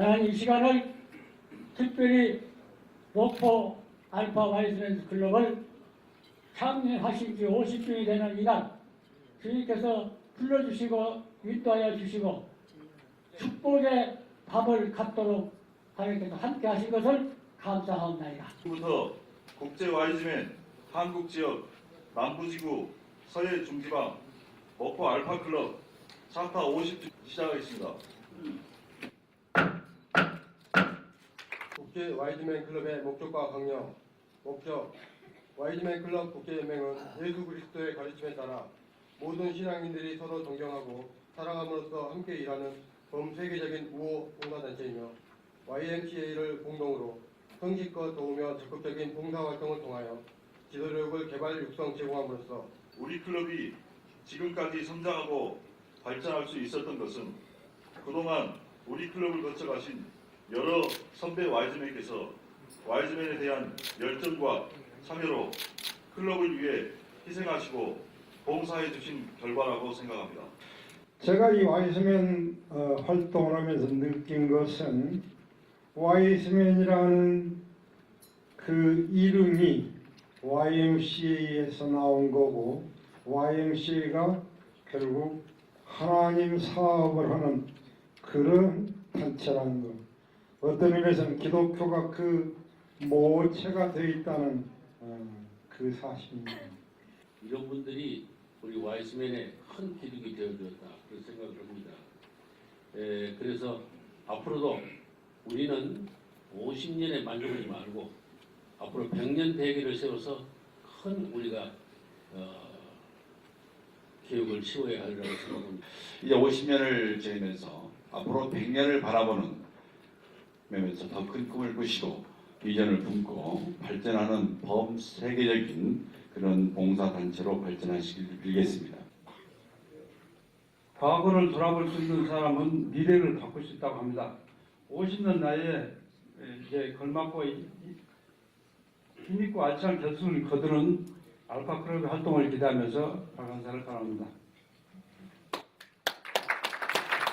하나님 이 시간을 특별히 목포 알파 와이스맨스 클럽을 창립하신 지 50주년이 되는 이날 주님께서 불러주시고 인도하여 주시고 축복의 밥을 갖도록 하나님께서 함께 하신 것을 감사하옵나이다. 부터 국제 와이즈맨 한국 지역 남부지구 서해 중지방 목포 알파클럽 차타 50주 시작하겠습니다. 국제 와이드맨 클럽의 목적과 강령 목적 와이드맨 클럽 국제연맹은 예수 그리스도의 가르침에 따라 모든 신앙인들이 서로 존경하고 사랑함으로써 함께 일하는 범세계적인 우호 봉사단체이며 YMCA를 공동으로 성실껏 도우며 적극적인 봉사활동을 통하여 지도력을 개발 육성 제공함으로써 우리 클럽이 지금까지 성장하고 발전할 수 있었던 것은 그동안 우리 클럽을 거쳐가신 여러 선배 와이즈맨께서 와이즈맨에 대한 열정과 참여로 클럽을 위해 희생하시고 봉사해 주신 결과라고 생각합니다. 제가 이 와이스맨 어, 활동을 하면서 느낀 것은 와이스맨이라는 그 이름이 YMCA에서 나온 거고 YMCA가 결국 하나님 사업을 하는 그런 단체라는 것. 어떤 의미에서는 기독교가 그 모체가 되어 있다는 어, 그 사실입니다. 이런 분들이 우리 와이스맨의 큰 기둥이 되어주었다 그런 생각을 합니다. 에, 그래서 앞으로도 우리는 50년에 만족하지 말고 앞으로 100년 대계를 세워서 큰 우리가 어, 계획을 세워야 하리라고 생각합니다. 이제 50년을 지내면서 앞으로 100년을 바라보는 면에서 더 큰 꿈을 꾸시고 비전을 품고 발전하는 범세계적인 그런 봉사단체로 발전하시길 빌겠습니다. 과거를 돌아볼 수 있는 사람은 미래를 바꿀 수 있다고 합니다. 50년 나이에 이제 걸맞고 힘있고 알찬 결승을 거두는 알파 클럽의 활동을 기대하면서 박한사를 바랍니다.